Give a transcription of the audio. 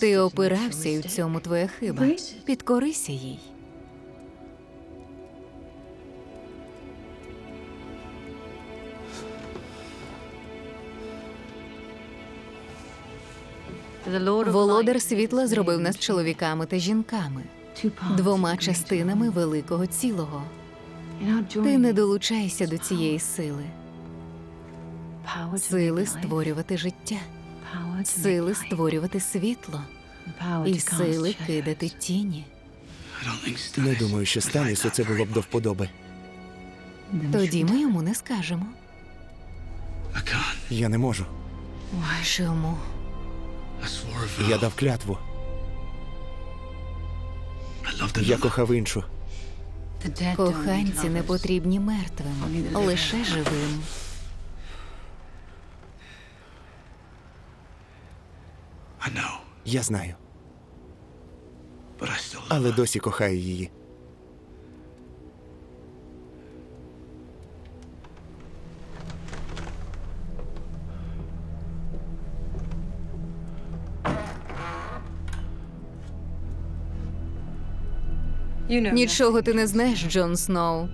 Ти опирався, і в цьому твоя хиба. Підкорися їй. Володар світла зробив нас чоловіками та жінками, двома частинами великого цілого. Ти не долучайся до цієї сили, сили створювати життя, сили створювати світло і сили кидати тіні. Не думаю, що Станісу це було б до вподоби. Тоді ми йому не скажемо. Я не можу. Чому? Я дав клятву. Я кохав іншу. Коханці не потрібні мертвим, лише живим. Я знаю. Але досі кохаю її. Нічого ти не знаєш, Джон Сноу.